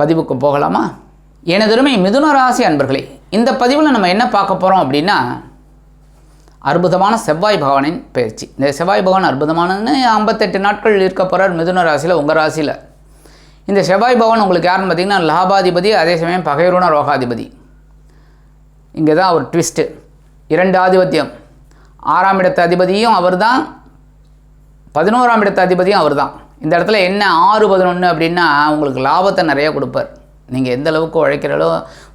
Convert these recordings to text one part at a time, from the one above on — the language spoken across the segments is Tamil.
பதிவுக்கு போகலாமா? எனதருமை மிதுன ராசி அன்பர்களே இந்த பதிவில் நம்ம என்ன பார்க்க போகிறோம் அப்படின்னா அற்புதமான செவ்வாய் பகவானின் பயிற்சி. இந்த செவ்வாய் பகவான் அற்புதமானன்னு ஐம்பத்தெட்டு நாட்கள் இருக்க போகிறார் மிதுன ராசியில் உங்கள் ராசியில். இந்த செவ்வாய் பகவான் உங்களுக்கு யாருன்னு பார்த்தீங்கன்னா லாபாதிபதி அதே சமயம் பகைருண ரோகாதிபதி. இங்கே தான் ஒரு ட்விஸ்ட்டு இரண்டு ஆதிபத்தியம். ஆறாம் இடத்து அதிபதியும் அவர் தான் பதினோராம் இடத்து அதிபதியும் அவர் தான் இந்த இடத்துல என்ன ஆறு பதினொன்று அப்படின்னா உங்களுக்கு லாபத்தை நிறைய கொடுப்பார். நீங்கள் எந்த அளவுக்கு உழைக்கிறளோ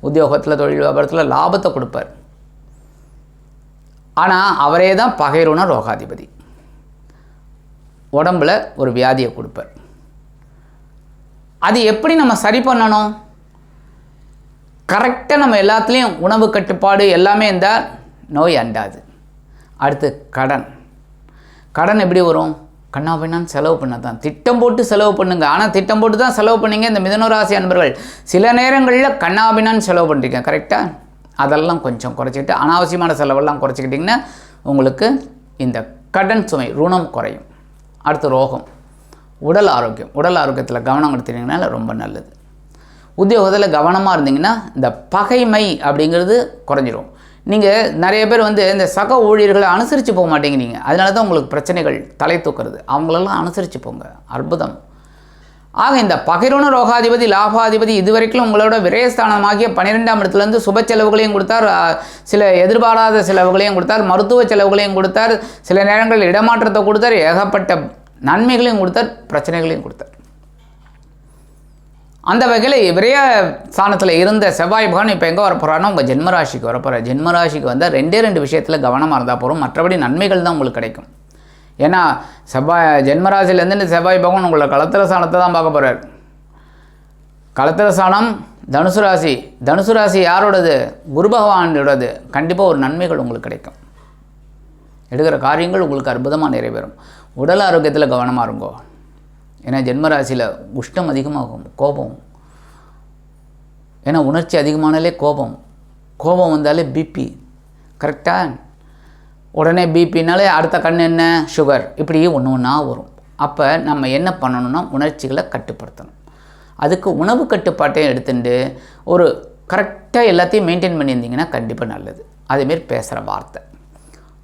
உத்தியோகத்தில் தொழில் வியாபாரத்தில் லாபத்தை கொடுப்பார். ஆனால் அவரே தான் பகைரோன ரோகாதிபதி. உடம்பில் ஒரு வியாதியை கொடுப்பார். அது எப்படி நம்ம சரி பண்ணணும்? கரெக்டாக நம்ம எல்லாத்துலேயும் உணவு கட்டுப்பாடு எல்லாமே இருந்தால் நோய் அண்டாது. அடுத்து கடன். கடன் எப்படி வரும்? கண்ணா பின்னான்னு செலவு பண்ண தான் திட்டம் போட்டு செலவு பண்ணுங்க. ஆனால் திட்டம் போட்டு தான் செலவு பண்ணீங்க இந்த மிதனராசி அன்பர்கள். சில நேரங்களில் கண்ணா பின்னான்னு செலவு பண்ணுறீங்க கரெக்டாக அதெல்லாம் கொஞ்சம் குறைச்சிக்கிட்டு அனாவசியமான செலவெல்லாம் குறைச்சிக்கிட்டிங்கன்னா உங்களுக்கு இந்த கடன் சுமை ருணம் குறையும். அடுத்து ரோகம். உடல் ஆரோக்கியம். உடல் ஆரோக்கியத்தில் கவனம் எடுத்துட்டீங்கன்னா ரொம்ப நல்லது. உத்தியோகத்தில் கவனமாக இருந்தீங்கன்னா இந்த பகைமை அப்படிங்கிறது குறைஞ்சிரும். நீங்கள் நிறைய பேர் வந்து இந்த சக ஊழியர்களை அனுசரித்து போக மாட்டேங்கிறீங்க. அதனால தான் உங்களுக்கு பிரச்சனைகள் தலை தூக்குறது. அவங்களெல்லாம் அனுசரித்து போங்க. அற்புதம். ஆக இந்த பகிர்வன ரோகாதிபதி லாபாதிபதி இதுவரைக்கும் உங்களோட விரயஸ்தானமாகிய பன்னிரெண்டாம் இடத்துலேருந்து சுப செலவுகளையும் கொடுத்தார். சில எதிர்பாராத செலவுகளையும் கொடுத்தார். மருத்துவ செலவுகளையும் கொடுத்தார். சில நேரங்களில் இடமாற்றத்தை கொடுத்தார். ஏகப்பட்ட நன்மைகளையும் கொடுத்தார். பிரச்சனைகளையும் கொடுத்தார். அந்த வகையில் விரைய ஸ்தானத்தில் இருந்த செவ்வாய் பகவான் இப்போ எங்கே வரப்போகிறான்னா உங்கள் ஜென்மராசிக்கு வரப்போகிறார் ஜென்மராசிக்கு வந்தால் ரெண்டே ரெண்டு விஷயத்தில் கவனமாக இருந்தால் போகிறோம் மற்றபடி நன்மைகள் தான் உங்களுக்கு கிடைக்கும். ஏன்னா செவ்வாய் ஜென்மராசிலேருந்து இந்த செவ்வாய் பகவான் உங்களை களத்திர ஸ்தானத்தை தான் பார்க்க போகிறார் களத்திர ஸ்தானம் தனுசு ராசி. தனுசு ராசி யாரோடது? குரு பகவானோடது. கண்டிப்பாக ஒரு நன்மைகள் உங்களுக்கு கிடைக்கும். எடுக்கிற காரியங்கள் உங்களுக்கு அற்புதமாக நிறைவேறும். உடல் ஆரோக்கியத்தில் கவனமாக இருங்கோ. ஏன்னா ஜென்மராசியில் உஷ்டம் அதிகமாகும் கோபம். ஏன்னா உணர்ச்சி அதிகமானாலே கோபம். கோபம் வந்தாலே பிபி கரெக்டாக உடனே பிபினாலே அடுத்த கண் என்ன? சுகர் இப்படியே ஒன்று ஒன்றா வரும். அப்போ நம்ம என்ன பண்ணணும்னா உணர்ச்சிகளை கட்டுப்படுத்தணும். அதுக்கு உணவு கட்டுப்பாட்டையும் எடுத்துட்டு ஒரு கரெக்டாக எல்லாத்தையும் மெயின்டைன் பண்ணியிருந்தீங்கன்னா கண்டிப்பாக நல்லது. அதேமாரி பேசுகிற வார்த்தை.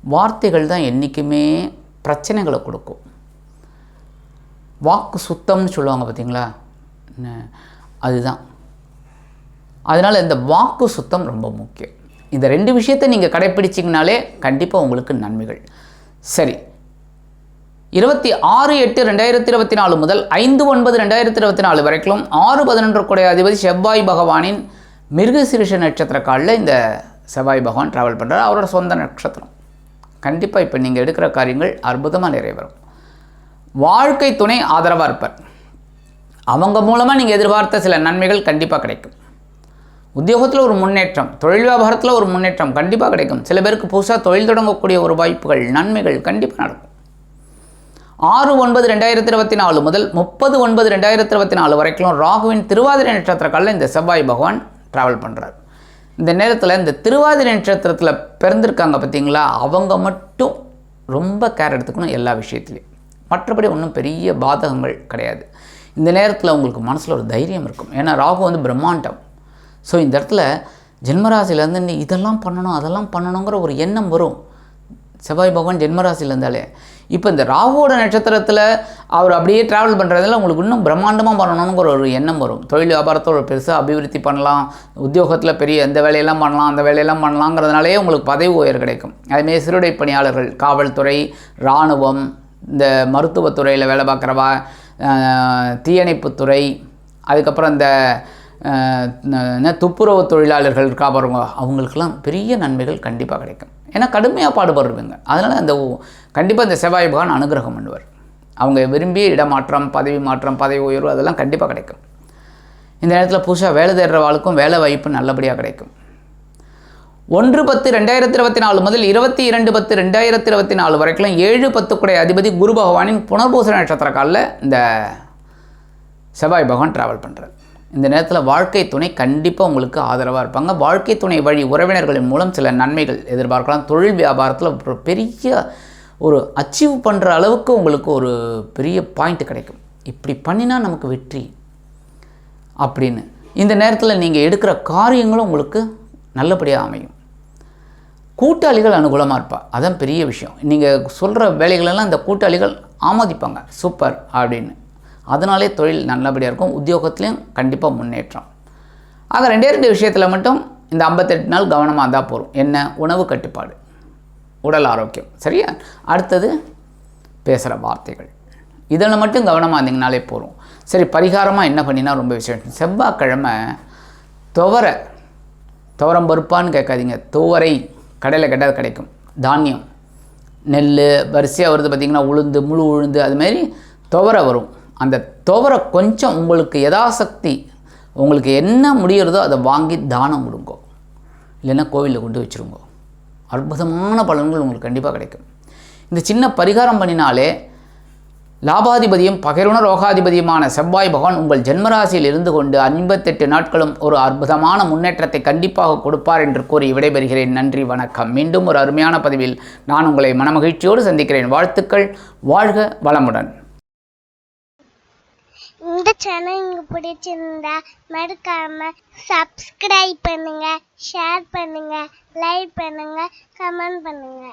வார்த்தைகள் தான் என்றைக்குமே பிரச்சனைகளை கொடுக்கும். வாக்கு சுத்தம்னு சொல்லுவாங்க பார்த்தீங்களா? அதுதான். அதனால் இந்த வாக்கு சுத்தம் ரொம்ப முக்கியம். இந்த ரெண்டு விஷயத்தை நீங்கள் கடைப்பிடிச்சிங்கனாலே கண்டிப்பாக உங்களுக்கு நன்மைகள். சரி. இருபத்தி ஆறு எட்டு ரெண்டாயிரத்தி இருபத்தி நாலு முதல் ஐந்து ஒன்பது ரெண்டாயிரத்தி இருபத்தி நாலு வரைக்கும் ஆறு பதினொன்று கூடிய அதிபதி செவ்வாய் பகவானின் மிருகசிரிஷ நட்சத்திர காலில் இந்த செவ்வாய் பகவான் ட்ராவல் பண்ணுறார் அவரோட சொந்த நட்சத்திரம். கண்டிப்பாக இப்போ நீங்கள் எடுக்கிற காரியங்கள் அற்புதமாக நிறைவேறும். வாழ்க்கை துணை ஆதரவாக இருப்பார். அவங்க மூலமாக நீங்கள் எதிர்பார்த்த சில நன்மைகள் கண்டிப்பாக கிடைக்கும். உத்தியோகத்தில் ஒரு முன்னேற்றம் தொழில் வியாபாரத்தில் ஒரு முன்னேற்றம் கண்டிப்பாக கிடைக்கும். சில பேருக்கு புதுசாக தொழில் தொடங்கக்கூடிய ஒரு வாய்ப்புகள் நன்மைகள் கண்டிப்பாக நடக்கும். ஆறு ஒன்பது ரெண்டாயிரத்தி இருபத்தி நாலு முதல் முப்பது ஒன்பது ரெண்டாயிரத்தி இருபத்தி நாலு வரைக்கும் ராகுவின் திருவாதிரை நட்சத்திர காலில் இந்த செவ்வாய் பகவான் ட்ராவல் பண்ணுறார் இந்த நேரத்தில் இந்த திருவாதிரை நட்சத்திரத்தில் பிறந்திருக்காங்க பார்த்தீங்களா அவங்க மட்டும் ரொம்ப கேர் எடுத்துக்கணும் எல்லா விஷயத்துலையும். மற்றபடி ஒன்றும் பெரிய பாதகங்கள் கிடையாது. இந்த நேரத்தில் உங்களுக்கு மனசில் ஒரு தைரியம் இருக்கும். ஏன்னா ராகு வந்து பிரம்மாண்டம். ஸோ இந்த இடத்துல ஜென்மராசிலேருந்து நீ இதெல்லாம் பண்ணணும் அதெல்லாம் பண்ணணுங்கிற ஒரு எண்ணம் வரும். செவ்வாய் பகவான் ஜென்மராசியில் இருந்தாலே இப்போ இந்த ராகுவோட நட்சத்திரத்தில் அவர் அப்படியே ட்ராவல் பண்ணுறதுல உங்களுக்கு இன்னும் பிரம்மாண்டமாக பண்ணணுங்கிற ஒரு எண்ணம் வரும். தொழில் வியாபாரத்தோட பெருசாக அபிவிருத்தி பண்ணலாம். உத்தியோகத்தில் பெரிய இந்த வேலையெல்லாம் பண்ணலாம் அந்த வேலையெல்லாம் பண்ணலாங்கிறதுனாலே உங்களுக்கு பதவி உயர் கிடைக்கும். அதுமாரி சிறுடை பணியாளர்கள் காவல்துறை இராணுவம் இந்த மருத்துவத்துறையில் வேலை பார்க்குறவா தீயணைப்புத்துறை அதுக்கப்புறம் இந்த என்ன துப்புரவு தொழிலாளர்கள் இருக்கா பாருங்க அவங்களுக்கெல்லாம் பெரிய நன்மைகள் கண்டிப்பாக கிடைக்கும். ஏன்னா கடுமையாக பாடுபடுவீங்க அதனால் அந்த கண்டிப்பாக இந்த செவ்வாய் பகவான் அனுகிரகம் பண்ணுவார். அவங்க விரும்பிய இடமாற்றம் பதவி மாற்றம் பதவி உயர்வு அதெல்லாம் கண்டிப்பாக கிடைக்கும். இந்த நேரத்தில் புதுசாக வேலை தேடுறவாளுக்கும் வேலை வாய்ப்பு நல்லபடியாக கிடைக்கும். ஒன்று பத்து ரெண்டாயிரத்தி இருபத்தி நாலு முதல் இருபத்தி இரண்டு பத்து ரெண்டாயிரத்தி இருபத்தி நாலு வரைக்கும் ஏழு பத்துக்குடைய அதிபதி குரு பகவானின் புனர்பூச நட்சத்திர காலில் இந்த செவ்வாய் பகவான் ட்ராவல் பண்ணுறார் இந்த நேரத்தில் வாழ்க்கை துணை கண்டிப்பாக உங்களுக்கு ஆதரவாக இருப்பாங்க. வாழ்க்கை துணை வழி உறவினர்களின் மூலம் சில நன்மைகள் எதிர்பார்க்கலாம். தொழில் வியாபாரத்தில் ஒரு பெரிய ஒரு அச்சீவ் பண்ணுற அளவுக்கு உங்களுக்கு ஒரு பெரிய பாயிண்ட் கிடைக்கும். இப்படி பண்ணினா நமக்கு வெற்றி அப்படின்னு. இந்த நேரத்தில் நீங்கள் எடுக்கிற காரியங்களும் உங்களுக்கு நல்லபடியாக அமையும். கூட்டாளிகள் அனுகூலமாக இருப்பா. அதான் பெரிய விஷயம். நீங்கள் சொல்கிற வேலைகளெல்லாம் இந்த கூட்டாளிகள் ஆமோதிப்பாங்க. சூப்பர் அப்படின்னு. அதனாலே தொழில் நல்லபடியாக இருக்கும். உத்தியோகத்துலேயும் கண்டிப்பாக முன்னேற்றம். ஆக ரெண்டே ரெண்டு விஷயத்தில் மட்டும் இந்த ஐம்பத்தெட்டு நாள் கவனமாக இருந்தால் போகிறோம் என்ன? உணவு கட்டுப்பாடு. உடல் ஆரோக்கியம். சரியா? அடுத்தது பேசுகிற வார்த்தைகள். இதில் மட்டும் கவனமாக இருந்தீங்கனாலே போதும். சரி பரிகாரமாக என்ன பண்ணினா ரொம்ப விசேஷம். செவ்வாய்க்கிழமை துவரை துவரம் பருப்பான்னு கேட்காதீங்க. துவரை. கடையில் கேட்டால் கிடைக்கும். தானியம். நெல் வரிசையாக வருது பார்த்திங்கன்னா உளுந்து முழு உளுந்து அதுமாரி துவரை வரும். அந்த துவரை கொஞ்சம் உங்களுக்கு யதாசக்தி உங்களுக்கு என்ன முடிகிறதோ அதை வாங்கி தானம் கொடுங்கோ. இல்லைன்னா கோவிலில் கொண்டு வச்சுருங்கோ. அற்புதமான பலன்கள் உங்களுக்கு கண்டிப்பாக கிடைக்கும். இந்த சின்ன பரிகாரம் பண்ணினாலே லாபாதிபதியும் பகைருண ரோகாதிபதியுமான செவ்வாய் பகவான் உங்கள் ஜென்மராசியில் இருந்து கொண்டு ஐம்பத்தெட்டு நாட்களும் ஒரு அற்புதமான முன்னேற்றத்தை கண்டிப்பாக கொடுப்பார் என்று கூறி விடைபெறுகிறேன். நன்றி வணக்கம். மீண்டும் ஒரு அருமையான பதிவில் நான் உங்களை மனமகிழ்ச்சியோடு சந்திக்கிறேன். வாழ்த்துக்கள். வாழ்க வளமுடன். இந்த சேனல் உங்களுக்கு பிடிச்சிருந்தா மறக்காம சப்ஸ்கிரைப் பண்ணுங்க ஷேர் பண்ணுங்க லைக் பண்ணுங்க கமெண்ட் பண்ணுங்க.